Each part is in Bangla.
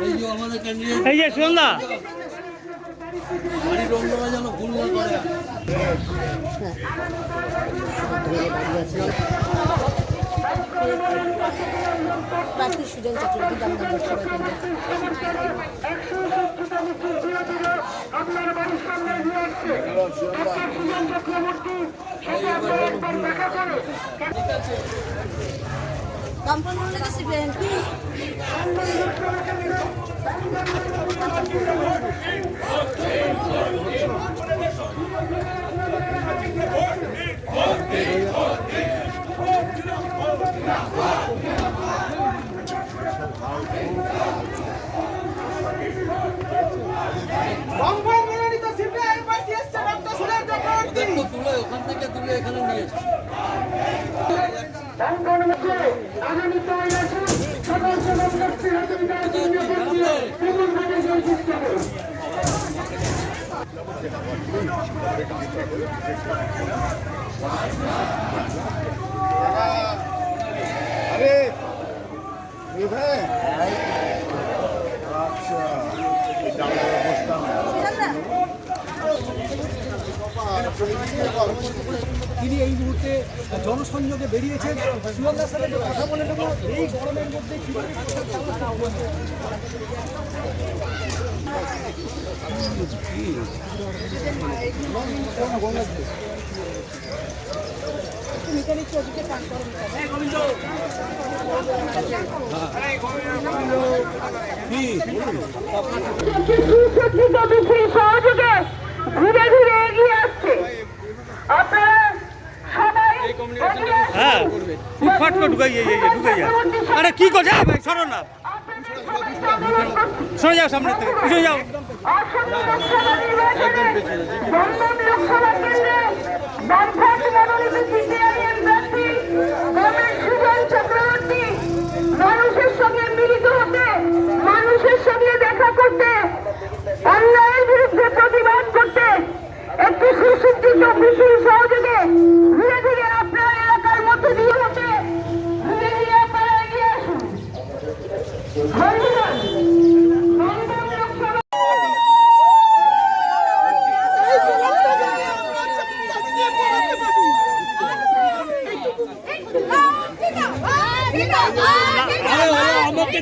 এই যে আমাদের ক্যান্ডিডেট এই যে সুন্দা বাড়ির অন্যরা যেন করে প্রার্থী সুজন চক্রবর্তী আপনার দিয়ে আসছে ডক্টর সুজন চক্রবর্তী সাথে আপনারা একবার দেখা করে বামপন্থী থেকে সিপিআইএম বঙ্গবন্ধু মনোনীত সিপিআইএম পার্টি এসছে ডক্টর সুরেশ চক্রবর্তী ওদের তো তুলে ওখান থেকে তুলে নিয়ে তিনি এই মুহূর্তে জনসংযোগে বেরিয়েছেন। স্যারের কথা বলে এই গরমের মধ্যে কীভাবে হ্যাঁ ফুটফাট করে ঢুকাই এই, ঢুকাই যায় আরে কি করছে? না। সরে যাও সামনে থেকে যাও। আসন্ন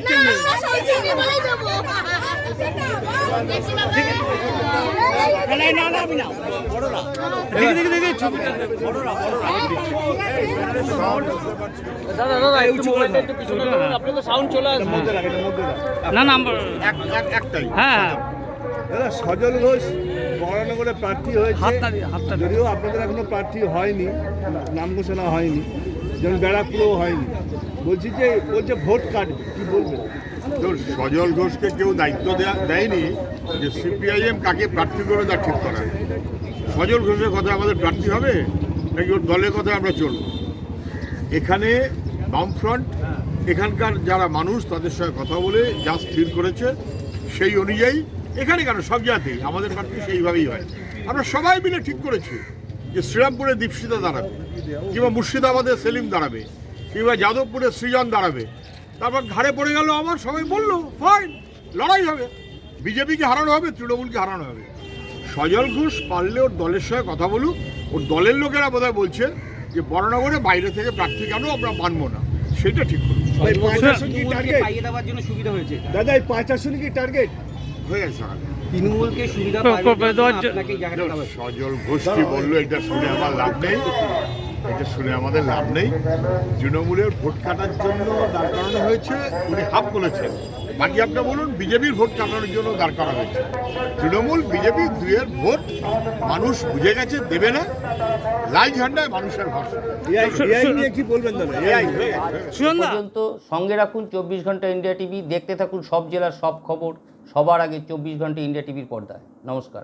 আমাকে চিনবে না না না আমি না। বড়রা দেখি দেখি দেখি বড়রা বড়রা দাদা দাদা একটু মোবাইলটা একটু পিছনে করুন আপনি তো সাউন্ড চলে আসবে। না না আমরা- একটাই। হ্যাঁ হ্যাঁ। দাদা সজল ঘোষ বরানগরে প্রার্থী হয়েছে। যদিও আপনাদের এখনও প্রার্থী হয়নি নাম ঘোষণা হয়নি। যেমন ব্যারাকপুরেও হয়নি। বলছি যে বলছে ভোট কাটবে, কি বলবেন তো সজল ঘোষকে কেউ দায়িত্ব দেয়া, দেয়নি যে সিপিআইএম কাকে প্রার্থী করবে তা ঠিক করা। সজল ঘোষের কথা আমাদের প্রার্থী হবে, নাকি ওর দলের কথা আমরা চলব? এখানে বামফ্রন্ট, এখানকার যারা মানুষ, তাদের সঙ্গে কথা বলে যা স্থির করেছে, সেই অনুযায়ী, এখানে কেন? সব জাতি, আমাদের প্রার্থী সেইভাবেই হয়। আমরা সবাই মিলে ঠিক করেছি যে শ্রীরামপুরে দীপশিতা দাঁড়াবে। কিংবা মুর্শিদাবাদে সেলিম দাঁড়াবে কিংবা যাদবপুরে সৃজন দাঁড়াবে। তারপর ঘাড়ে পড়ে গেল আমার সবাই বলল ফাইন লড়াই হবে। বিজেপিকে হারানো হবে তৃণমূলকে হারানো হবে। সজল ঘোষ পারলে ওর দলের সঙ্গে কথা বলুক। ওর দলের লোকেরা বোধহয় বলছে যে বড়নগরে বাইরে থেকে প্রার্থী কেন আমরা মানবো না? সেটা ঠিক করুন। টার্গেট পাইয়ে দেওয়ার জন্য সুবিধা হয়েছে দাদা এই পাঁচ আসন কি টার্গেট হয়ে গেছে তৃণমূলকে সুবিধা। সজল ঘোষ কি বলল এটা শুনে আমার লাভ নেই। এটা শুনে আমাদের লাভ নেই। তৃণমূলের ভোট কাটার জন্য দাঁড় করানো হয়েছে উনি হাফ বলেছেন বাকি আপনি বলুন বিজেপির ভোট কাটানোর জন্য দাঁড় করা হয়েছে। তৃণমূল বিজেপি দুয়ের ভোট মানুষ বুঝে গেছে দেবে না। লাল ঝান্ডায় মানুষের কি বলবেন পর্যন্ত সঙ্গে রাখুন চব্বিশ ঘণ্টা ইন্ডিয়া টিভি দেখতে থাকুন সব জেলার সব খবর সবার আগে চব্বিশ ঘণ্টা ইন্ডিয়া টিভির পর্দায়। নমস্কার।